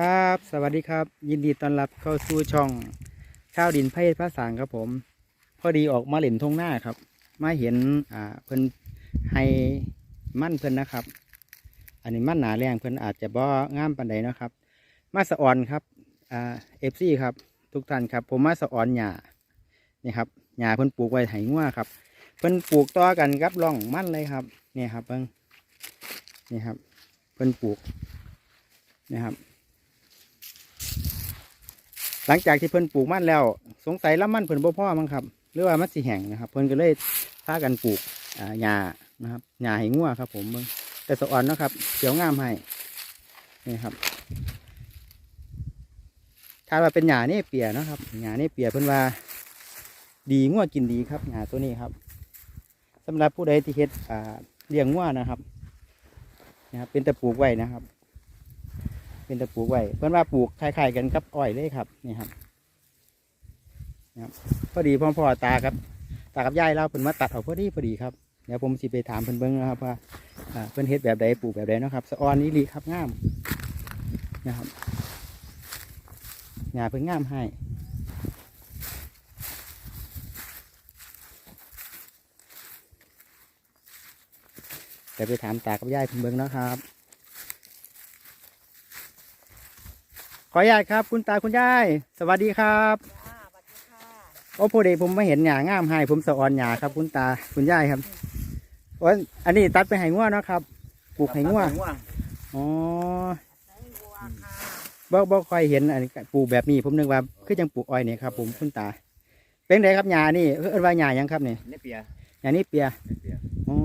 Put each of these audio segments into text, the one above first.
ครับ สวัสดีครับ ยินดีต้อนรับเข้าสู่ช่องข้าวดินไผ่ภาษางครับผม พอดีออกมาเล่นทงหน้าครับ มาเห็นอ่าเพิ่นให้มั่นเพิ่นนะครับ อันนี้มั่นหนาแรงเพิ่นอาจจะบ่งามปานใดนะครับ มาสะอ่อนครับอ่าเอฟซีครับ ทุกท่านครับ ผมมาสะอ่อนหญ้านี่ครับหญ้าเพิ่นปลูกไว้ไถงัวครับ เพิ่นปลูกต่อกันครับร่องมั่นเลยครับนี่ครับเพิ่งนี่ครับ เพิ่นปลูกนี่ครับ หลังจากที่เพิ่นปลูกมันแล้ว สงสัยละมันเพิ่นบ่พ่อมั้งครับ หรือว่ามันสิแห้งนะครับ เพิ่นก็เลยพากันปลูกอ่าหญ้านะครับหญ้าให้งัวครับ ผมเบิ่งแต่สะอ่อนนะครับเขียวงามให้นี่ครับถ้าว่าเป็นหญ้านี่เปียนะครับหญ้านี่เปียเพิ่นว่า ดีงัวกินดีครับหญ้าตัวนี้ครับสำหรับผู้ใดที่เฮ็ดอ่าเลี้ยงงัวนะครับนะครับ เป็นต่ปลูกไว้นะครับ เป็นตะปลูกไว้เพื่อนว่าปลูกคล้ายๆกันกับอ้อยเลยครับนี่ครับนะครับพอดีพ่อพ่อตาครับ ตากับยายเราเพิ่นมาตัดเอาพอดีพอดีครับเดี๋ยวผมสิไปถามเพิ่นเบิ่งนะครับว่าเพิ่นเฮ็ดแบบใดปลูกแบบใดนะครับสะออนนี่ลีครับงามนะครับหญ้าเพิ่นงามให้เดี๋ยวไปถามตากับยายเพิ่นเบิ่งนะครับ ขออนุญาตครับคุณตาคุณยาย สวัสดีครับจ้าสวัสดีค่ะโอ้พอดีผมไม่เห็นหยางามให้ผมสะออนหยาครับ คุณตาคุณยายครับโอ้ยอันนี้ตัดไปไห้งัวเนาะครับปลูกไห้งัวอ๋อใส่วัวค่ะบ่บ่ค่อยเห็นอันนี้ปลูกแบบนี้ผมนึกว่าคือจังปลูกอ้อยนี่ครับ ผมคุณตา เป็นไงครับหยานี่เอิ้นว่าหยาหยังครับนี่นี่เปียหยานี่เปียเปียอ๋อ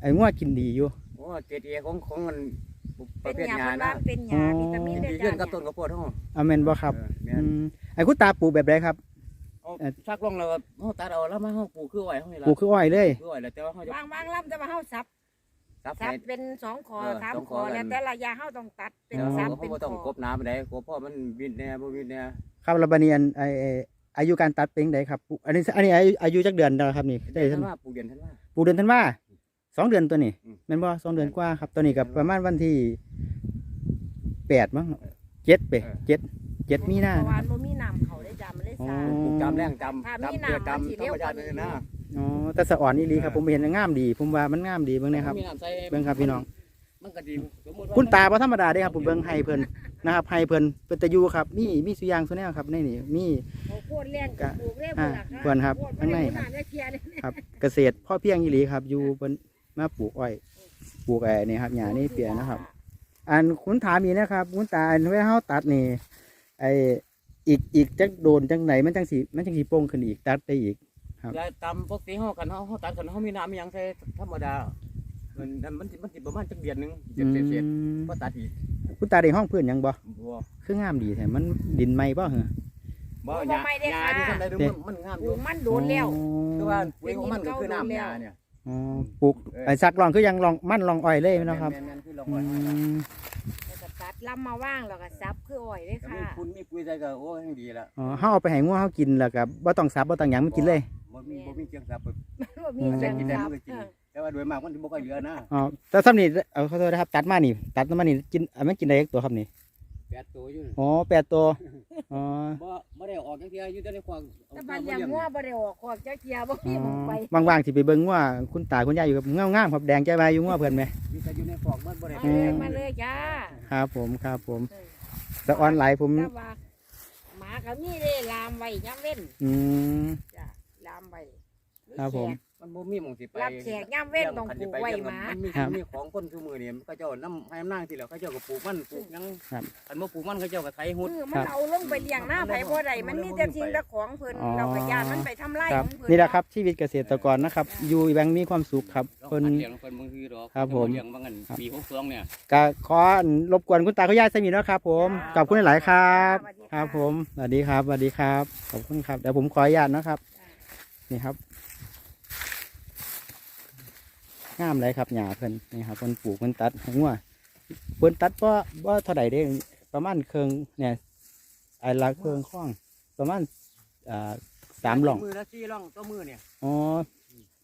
ไอ้งัวกินดีอยู่โอ้เกรดเอของของมัน ปเป็ระนเภทยาหบ้าญ้านนะๆเป็นยาวิตามินดีด้วยเยื่จ้านกับต้นกระโพดห้องอาเมนบ่ครับเออแม่อืนมไอ้คุณตาปลูกแบบไรครับ เอาชักลงแล้วเฮาตัดเอาแล้วมาเฮาปลูกคืออ้อยเฮานี่ปลูล่ะกคืออ้อยเลย คืออ้อยแล้วแต่ว่าเฮาจะวางวางลำจะมาเฮาซับซับซัให้บเป็นสองคอเออสามสองคคออแล้วกัน แต่ละยาเฮาต้องตัดเป็นเดี๋ยวซับเขาเป็นบ่ต้องคกอบน้ำปานใดกบพ่อมันวินแน่บ่วินแน่ครับระบาเนียนไอไอ้อายุการตัดเป็นไงครับปลูกอันนี้อันนี้อายุอายุจักเดือนแล้วครับนี่ได้เดือนท่านว่าปลูกเดือนท่านว่าปลูกเดือนธันวา สองเดือนตัวนี้อืม แม่นบ่สองเดือนกว่าครับตัวนี้กับประมาณวันที่แปดมั้งเจ็ดไปเจ็ดเจ็ดมีนาเพราะนะว่าครับบ่มีน้ำเขาได้จ้ามันเลยซ่า อ๋อปลูกจำแรงจำถ้ามีจำเกลือน้ำมันสิจำธรเร็วรมกว่าชาตินี้เลยนะอ๋อแต่สะอ่อนนี่ลีครับผมเห็นงามดี ผมว่ามันงามดีเบิ่งนะครับมีน้ำใส่เบิ่งครับพี่น้อง มันก็ดีสมมุติว่คุณตาบ่ธรรมดาเด้ครับผมเบิ่งให้เพิ่นนะครับให้เพิ่นเป็นตะยูครับมีมีสุอยางสุแนวครับในนี่มี เขาโคตรแรงปลูกเร็วอ่าล่ะค่ะควรครับโตข้างในบ่ได้น้ำได้เคลียร์เลยครับเกษตรพ่อเพียงอีหลีครับอยู่บน มาปลูกอ้อยปลูกไอ้นี่ครับหญ้านี่เปียนะครับ อันคุณถามอีกนะครับคุณตาอันเวลาเฮาตัดนี่ไออีกอีกจักโดนจังไหนมันจังสีมันจังสีโป่งขึ้นอีกตัดได้อีก ครับ แล้วตามปกติเฮากันเฮาเฮาตัดกันเฮามีน้ำมีหยังใส่ธรรมดา มันมันมันสิประมาณจักเดือนหนึงเจ็ดเศษอืมๆก็ตัดอีกคุณตาได้ห้องเพื่อนหยังบ่บ่คืองามดีแท้มันดินไหมบ่เหรอบ่หญ้าหญ้าที่ทำได้ดูมันมันงามปอลูยู่กมันโดนแล้ว คือว่าปุ๋ยของมันก็คือน้ำหญ้าเนี่ย อ๋อปลูกเออไอ้สักลองคือยังลองมั่นลองอ้อยเลยเนาะครับแม่นๆคือลองอืไว้ให้นะมแล้วก็ตัดลำมาว่างแล้วก็ซับคืออ้อยเลยถ้าค่ะมีคุณมีปุ๋ยใส่ก็โอ้ยยังดีละอ๋อเฮาเอาไปให้งัวเฮากินแล้วก็บ่ต้องสับบ่ต้องหยังมันกินเลย บ่มีบ่มีเกียงสับบ่มีอืมแรแต่งกินได้ซัมับนก็กินเออแต่ว่าโดยมากมันสิบ่ค่อยเหลือนะอ๋อแต่สำนี่เอาขอโทษนะครับตัดมานี่ ตัดมานี่กินอะมันกินได้อีกตัวครับนี่แปดตัวอยู่อ๋อแปดตัว อ๋อ บ่บ่ได้ออกจังซี่อยู่แต่ในควางแต่บ้านเลี้ยงงัวบ่ได้ออกขอกจักเทียบ่มีหมองไปว่างๆสิไปเบิ่งว่าคุณตาคุณยายอยู่กับงามๆครับแดงใจวายอยู่งัวเพิ่นไหม มีแต่อยู่ในควางมันบ่ได้มาไปเลยเลี้ยงมาเลยจ้าครับผมครับผมเออสะออนไหลายผม แต่ว่าหมาก็มีได้ลามไว้ยามเว้นอืม จ้ะลามไว้ครับผม มันบ่มีหม่องสิไปรับแขกยามเว้นต้องปลูกไว้หมานมีครับมีของคนซุมื้อนี่เขาเจ้าน้ำให้น้ำนางที่แล้วเขาเจ้าก็ปลูกมันปลูกหยังครับ อันบ่ปลูกมันเขาเจ้าก็ไถหุดมือมันเอาลงไปเลี้ยงหน้าไผบ่ได้มันมีแต่สิ่งแต่ของเพิ่นอ๋อ เราก็ยานมันไปทำลายครับ ของเพิ่นนี่แหละครับชีวิตเกษตรกรนะครับ อยู่แบงมีความสุขครับเราเพิ่นหัดเลี้ยงเพิ่นบางทีดอกครับผม เลี้ยงบางอันครับปี62เนี่ย ก็ขอรบกวนคุณตาคุณยายสมีเนาะครับ ผมขอบคุณหลายๆครับ สวัสดีะ ครับผมสวัสดีครับสวัสดีครับ ขอบคุณครับเดี๋ยวผมขออนุญาตนะครับ นี่ครับ งามเลยครับหญ้าเพิ่นนี่ครับเพิ่นปลูกเพิ่นตัดให้งัวเพิ่นตัดบ่บ่เท่าใดเด้ประมาณเครื่องเนี่ยไอ้ละเครื่องข้องประมาณอ่าสามหล่องมือละ4ล่องต่อมือเนี่ยอ๋อ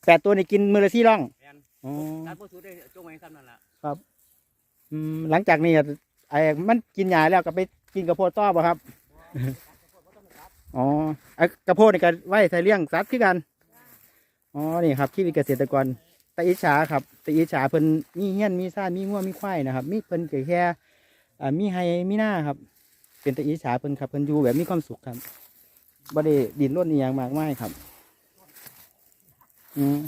แปดตัวนี่กินมือละสี่หล่องแม่นอ๋อตัดบ่สุดได้จงไว้ซ้ำนั่นล่ะอืมหลังจากนี้ไอ้มันกินหญ้าแล้วก็ไปกินกระโพดต่อป่ะครับอ๋อไอ้กระโพดนี่ก็ไว้ใส่เลี้ยงสัตว์คือกัน อ๋อ นี่ครับชีวิตเกษตรกรแตะอิจฉาครับตะอิจฉาเพิ่นมีเฮี้ยนมีซ่านมีงัวมีควายนะครับ มีเพิ่นเก็แค่มีไฮมีหน้าครับ เป็นตะอิจฉาเพิ่นครับเพิ่นอยู่แบบมีความสุขครับบ่ได้ดินร่นอีหยังมากมายครับอืม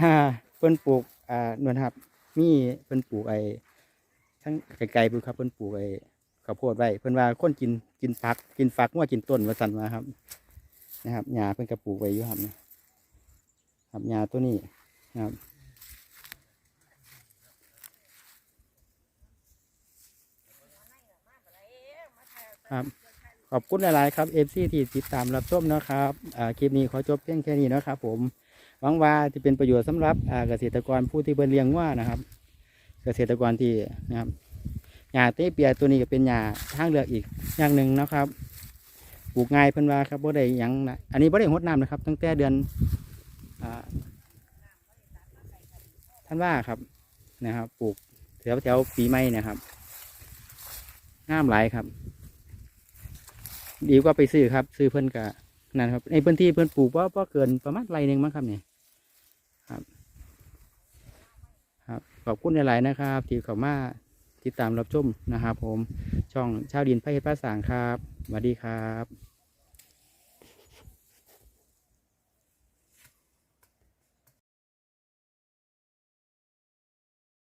อ่าเพิ่นปลูกอ่านวลครับ มีเพิ่นปลูกไอ้ทั้งไกลๆพุ่นครับเพิ่นปลูกไอ้ข้าวโพดไว้เพิ่นว่าคนกินกินฟัก กินฟักว่ากินต้นว่าสั่นมาครับ นะครับหญ้าเพิ่นก็ปลูกไว้อยู่ครับนะ ครับหญ้าตัวนี้นะครับครับขอบคุณหลาย ๆ ครับเอฟซีที่ติดตามรับชมนะครับคลิปนี้ขอจบเพียงแค่นี้นะครับผมหวังว่าจะเป็นประโยชน์สำหรับเกษตรกรผู้ที่เบิ่เลี้ยงว่านะครับ เกษตรกรที่นะครับหญ้าเต้เปียตัวนี้ก็เป็นหญ้าทางเลือกอีกอย่างหนึ่งนะครับปลูกง่ายเพิ่นว่าครับบ่ได้ยังนะอันนี้บ่ได้หดน้ำนะครับ ตั้งแต่เดือน ท่านว่าครับนะครับ ปลูกแถวแถวๆปีใหม่เนะครับงามหลายครับ ดีกว่าไปซื้อครับ ซื้อเพิ่อนกะนั่นครับในพื้นที่เพิ่อนปลูกว่าเกินประมาณไรหนึ่งมั้งครับเนี่ยครับ ครับขอบคุณหลายๆนะครับที่เข้ามาติดตามรับชมนะครับผมช่องชาวดินพระเฮ็ดพระสางครับสวัสดีครับ